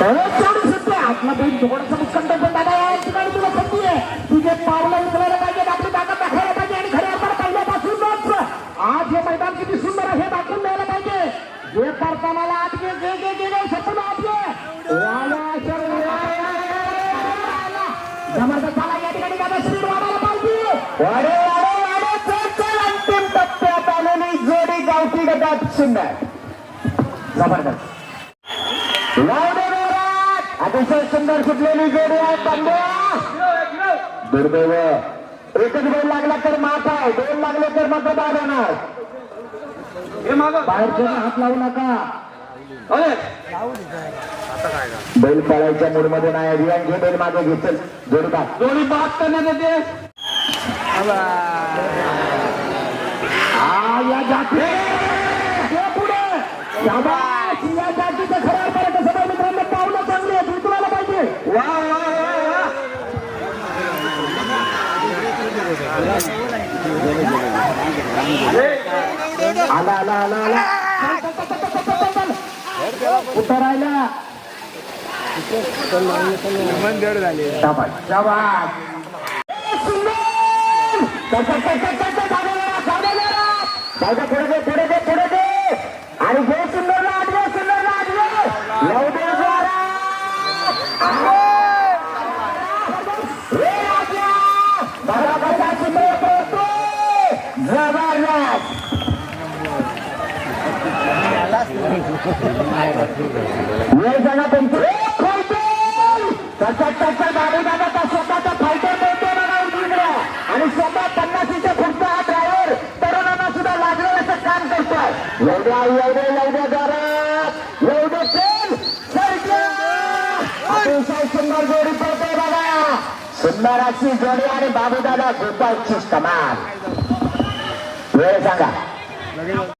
परत जोडी आतमध्ये आतला पण दादा या ठिकाणी तुला संधी आहे. तुझे पावलं उचलायला पाहिजे. आपली ताकद दाखवायला पाहिजे आणि खऱ्या अर्थानं पहिल्यापासूनच आज हे मैदान किती सुंदर आहे हे दाखवून द्यायला पाहिजे. जे करताना आत घे घे घे घे सपून जबरदस्त झाला या ठिकाणी दादा. वाढायला पाहिजे. वाडे वाडे वाडे चल चल अंतिम टप्प्यात आलेली जोडी गावठी गटात सुंदर जबरदस्त. लावडे अतिशय सुंदर सुटलेली जोडी आहे तांब्या दुर्दैव. एकच बैल लागला तर माफ आहे दोन लागले तर मात्र बाद होणार. बाहेरच्या हात लावू नका. बैल पळायच्या मूडमध्ये नाही अभियान घे बैल मागे घेतल जोडी बाद करण्यात येते. हा! या जाती पुढे या जातीचं खरं आला झाले दे दे दे आणि जे सुंदर वेळ सांगा. तुमचं त्याचा दादा स्वतःचा फायटर मिळतो बघा उजवीकडे आणि स्वतः पन्नासीच्या पुढचा हा ड्रायव्हर तरुणांना सुद्धा लाजवण्याचं काम करतोय एवढ्या एवढे एवढे जोरात एवढे तेल अतिशय सुंदर जोडी पडते बघा सुंदर अशी जोडी आणि बाबूदादा गोपाळची कमाल वेळ सांगा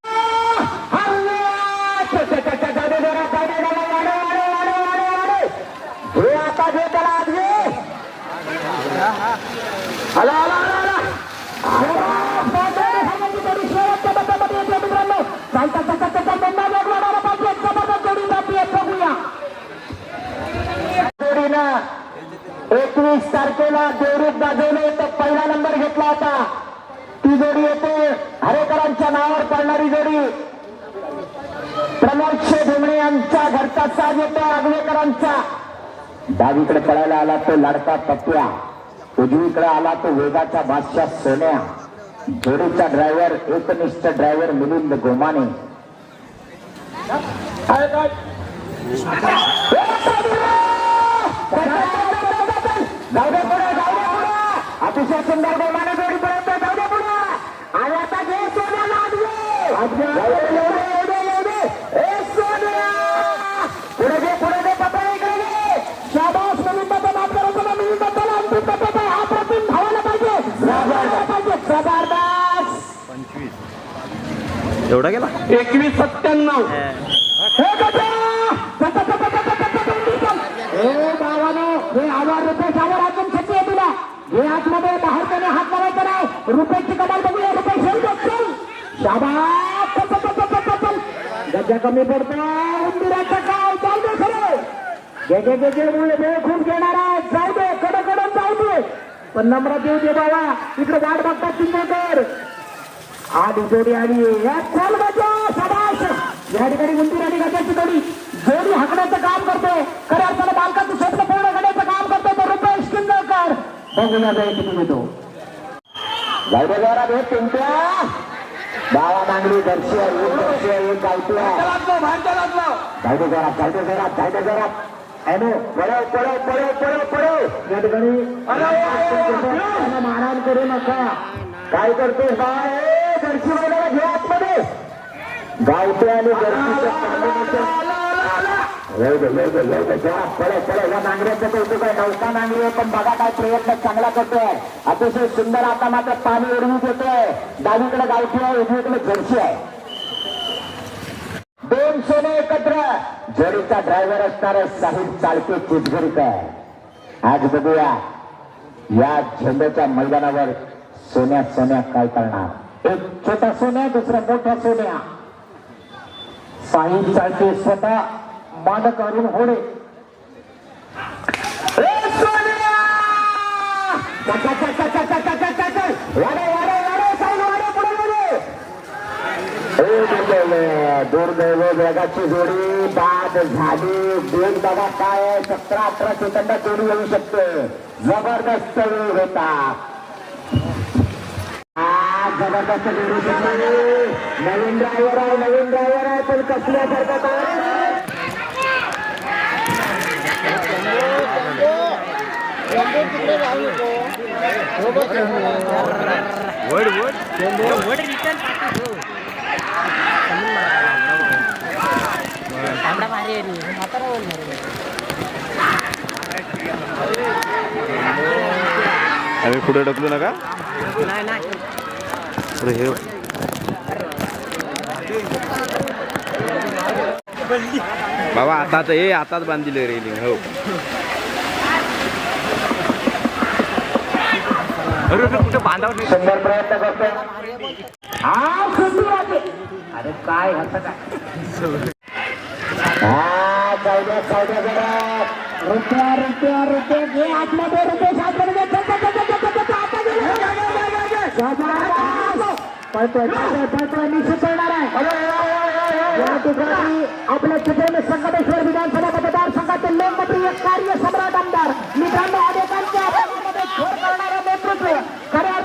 आला आला आला एकवीस तारखेला देवरूप गाजवले तर पहिला नंबर घेतला होता. ती जोडी येते. हरेकरांच्या नावावर पडणारी जोडी. प्रमोद शेढुमणे यांचा घरचा साज येतो आगवेकरांचा डावीकडे पळायला आला तो लाडका पप्प्या उजवीकडे आला तो वेगाचा बादशाह सोन्या. जोडीचा ड्रायव्हर एकनिष्ठ ड्रायव्हर मिलिंद गोमाने. अतिशय सुंदर गोमाने जोडी पर्यंत जाऊ दे पुढे. आणि आता घे सोन्याला एवढा गेला एकवीस सत्त्याण्णव कमी पडतो जाऊ दे खरे जाऊ दे कडकडून जाऊ दे पण नम्र देऊ दे बाबा इकडे वाट बघतात सिंगकर आधी जोडी आली. चल मजा सदाश या ठिकाणी उंदीर आणि गजाची जोडी. जोडी हकण्याचं काम करते. खऱ्या अर्थानं बालकाचं स्वप्न पूर्ण करण्याचं काम करतो तो रुपेश किंदळकर बघूया जाईल किती मिळतो गावडेगारात हे पिंपळा बाळा नांगरी दर्शी आहे दर्शी आहे गावतला गावडेगारात गावडेगारात गावडेगारात हॅलो पडव पडव पडव पडव पडव या ठिकाणी मारहाण करू नका. काय करतोय बाय ए, दर्शी बैलाला आतमध्ये. गावठी आणि नांगऱ्याचं कौतुक आहे. नौका नांगरी आहे पण बघा काय प्रयत्न चांगला करतोय. अतिशय सुंदर आता मात्र पाणी ओढवून घेतोय. डावीकडे गावठी आहे उजवीकडे घरची आहे. दोन सोने एकत्र. जरीचा ड्रायव्हर असणार साहिब चालके चिचघरीकर आज बघूया या झेंड्याच्या मैदानावर सोन्या सोन्या काय करणार? एक छोटा सोन्या दुसरा मोठा सोन्या. साईब सारखे स्वतः मालक अरुण होणे दुर्दैव जोडी बाद झाली. दोन बघा काय सतरा अठरा सेकंदात जोडी येऊ शकते. जबरदस्त वेळ होता. जबरदस्त नवीन ड्रायव्हर आहे नवीन ड्रायव्हर आहे पण कसल्यासारखं काय वड वड वड रिटर्न तांबडा भारी आहे म्हातारा आम्ही पुढे ढकलू नका? नाही नाही. पुढे हे बाबा आताच हे आताच बांधले रेलिंग हो. अरे कुठे बांधावं सुंदर प्रयत्न करतो हा अरे काय असं काय? हा जरा. रुपया रुपया रुपये. घे आतमध्ये रुपये. पळतोय पळणार आहे. या ठिकाणी आपल्या चिपळूण संगमेश्वर विधानसभा मतदारसंघाचे लोकप्रिय कार्य सम्राट आमदार मित्रांनो अनेकांच्या करणारं नेतृत्व. खऱ्या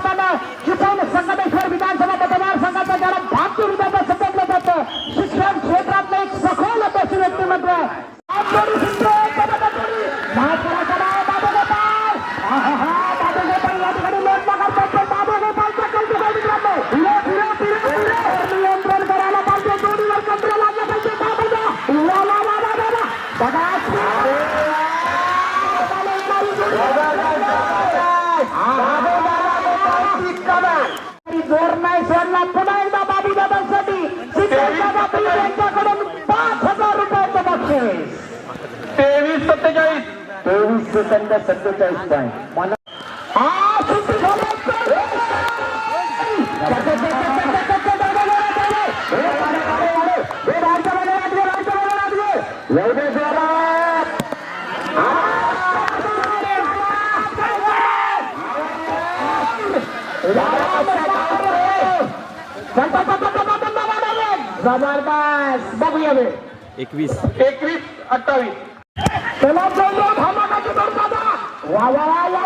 जोर नाही सोडला पुन्हा एकदा बाबू दादांसाठी यांच्याकडून पाच हजार रुपयाचं बक्षीस तेवीस सत्तेचाळीस. तेवीस सेकंद सत्तेचाळीस पॉईंट मला हा, सुट्टी जबरदस्त बघूया मी एकवीस. एकवीस अठ्ठावीस. चला चंद्र भामाकाची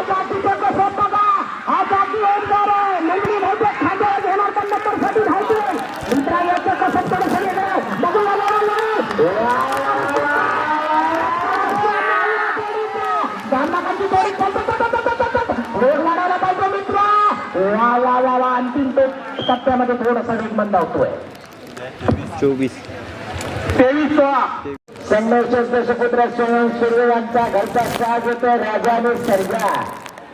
जातीचं कसं बघा? हा जाती ओंकार टप्प्यामध्ये थोडासा वेग मंदावतोय चोवीस. तेवीस सोळा. संघर्ष दशपुत्र सोहन यांचा घरचा साज होतो राजा आणि सर्जा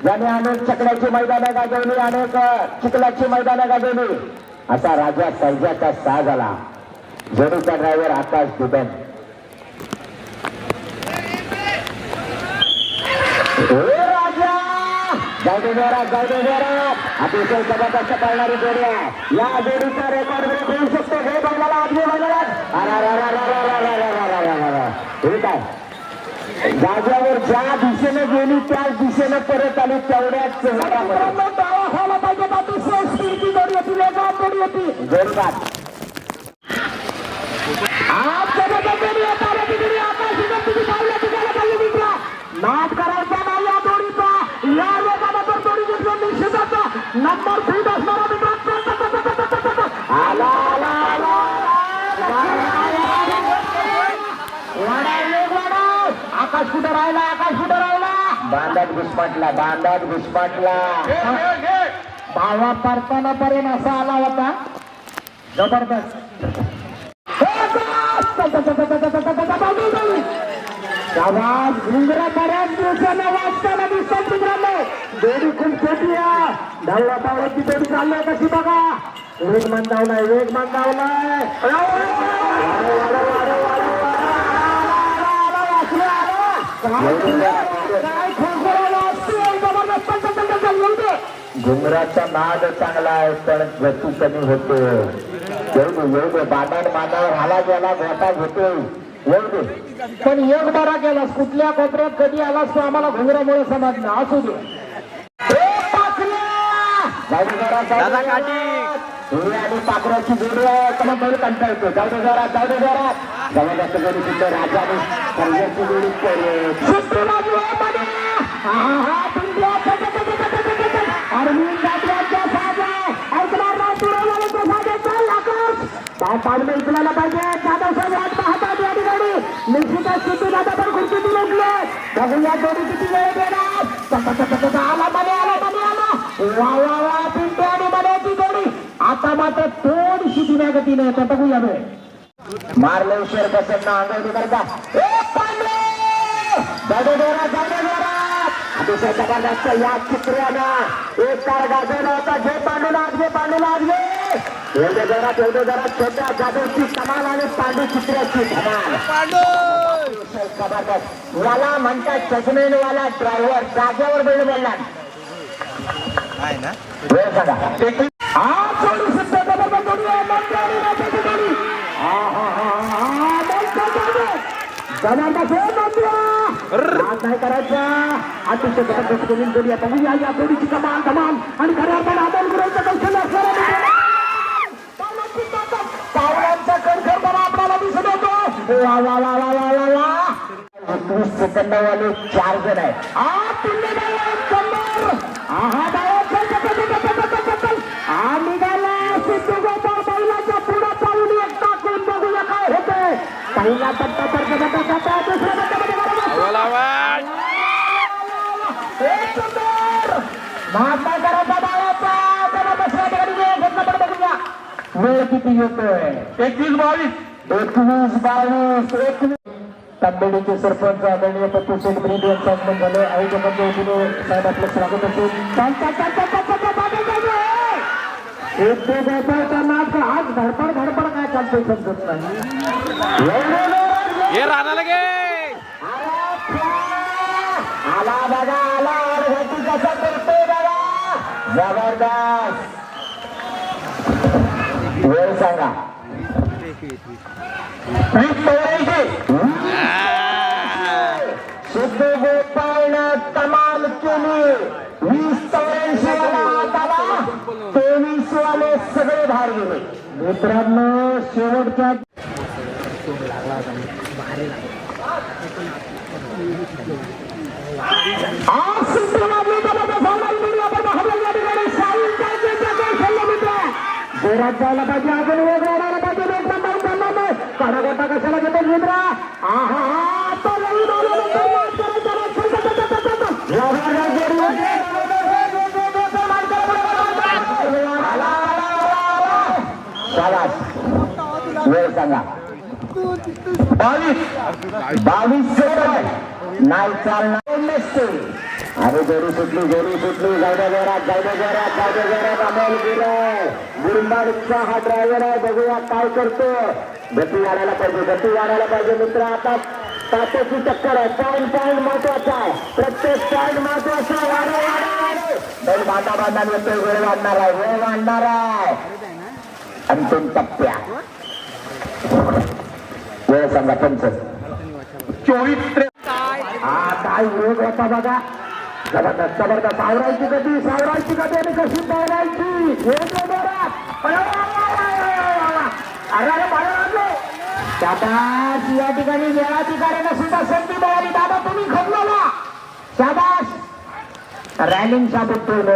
ज्याने अनेक चकड्याची मैदानं गाजवली अनेक चिखलाची मैदानं गाजवली. असा राजा सर्जाचा साज आला. जोडीचा ड्रायव्हर आकाश दुबन राजा जाऊ दे जोरात जाऊ दे जोरात अतिशय जबरदस्त पळणारी जोडी आहे या जोडीचा रेकॉर्ड ब्रेक होऊ शकतो हे बंगला आदमी बंगला हे काय जागेवर ज्या दिशेने गेली त्याच दिशेने परत आली तेवढ्याच पाहिजे अतिशय नंबर असणारा आला आला आला आकाश कुठं राहिला आकाश कुठं राहिला बांधात घुसमटला बांधात घुसमटला भावा परताना पर्यंत असा आला होता जबरदस्त आवाज घुंगरा बऱ्याच दिवसानं वाजताना दिसतात मित्रांनो. जोडी खूप छोटी आहे धावला पावलाची जोडी चालली आहे कशी बघा. वेग धावलाय वेग धावलाय घुंगराचा नाद चांगला आहे पण गती कमी होते. एवढं एवढं बांधाड बांधावर हाला गेला घोटा घेतो पण एक बारा केलास कुठल्या कोपऱ्यात कधी आलास तो आम्हाला घुंगरामुळे समजलं. असू दे. आणि पाखराची जोडी आहे त्याला बैल कंटाळतो जाऊ दे जरा पाहिजे. जाधव पाहता निश्चितच सिद्धीदादा पण खुर्ची उठले बघूया जोडी किती वेळ देणार. आला बने आला मध्ये आला. वा वा वा पिंटे आणि बनेची जोडी. आता मात्र थोडीशी दिव्या गतीने आता बघूया वेळ. मारले उशीर बसेल ना अंगोळी करता जाऊ या चित्रानं एक कार गाजवला होता. जे पांडू लागले पांडू लागले एवढे जरा एवढे जरा छोट्या जादूची कमाल आणि पांडू! जबरदस्त याला म्हणतात चष्मेनवाला ड्रायव्हर जागेवर बैल बोलला वेळ सांगा. हा जोडी सुद्धा जबरदस्त जोडी आहे मंत्री आणि राजाची जोडी हा हा हा हा मंत्र जोडी जबरदस्त आहे मंत्र. आज नाही करायचा. अतिशय जबरदस्त जोडी जोडी आहे. बघूया या जोडीची कमाल धमाल आणि खऱ्या अर्थाने अमोल गुरुचं कौशल्य असणारा पावलांची ताकद, पावलांचा कणखरपणा आपल्याला दिसत होतो वा वा वा वा वा वा. एकवीस सेकंद वाले चार जण आहेत. आणि पुढे चालून एक पहिला टप्पा तर दुसऱ्या महात्मा कराचा बाळाचा त्याला बघूया. वेळ किती येतोय? एकवीस बावीस. एकवीस बावीस. एकवीस. तांबेडीचे सरपंच आदरणीय पप्पू शेठ ब्रिद यांचं आगमन झालं आयोजकांच्या वतीने साहेब आपलं स्वागत असेल जबरदस्त. वेळ सांगा. सिद्धू केली वीस चौऱ्याऐंशी तेवीस सगळे भार गेले मित्रांनो शेवटच्या आज सिंधुदुर्गातली जोरात जायला पाहिजे अजून वेगळा साधा गोटा कशाला घेतो मित्रा वेळ सांगा. बावीस. बावीस नाही चालणार. अरे जोरी सुटली जोरी सुटली. जाऊद्या घरात जाऊद्या घरात जाऊद्या घरात अमोल गेलाय गुरुंबाडचा हा ड्रायव्हर आहे. बघूया काय करतो. गती वाढायला पाहिजे गती वाढायला पाहिजे. मित्र आता तात्याची टक्कर आहे. पॉईंट पॉईंट महत्त्वाचा आहे. प्रत्येक पॉईंट महत्त्वाचा आहे. वाढव बैल बांधा बांधा येतोय वेळ वाढणार आहे. वेळ वाढणार आहे. अंतिम टप्प्या. वेळ सांगा पंच. चोवीस काय योग होता बघा. जबरदस्त जबरदस्त. सावरायची गती सावरायची गती आणि कशी पावरायची शाबाश या ठिकाणी वेळाची कारण सुद्धा संधी मिळाली. दादा तुम्ही खपला शाबाश रॅलिंगच्या बद्दल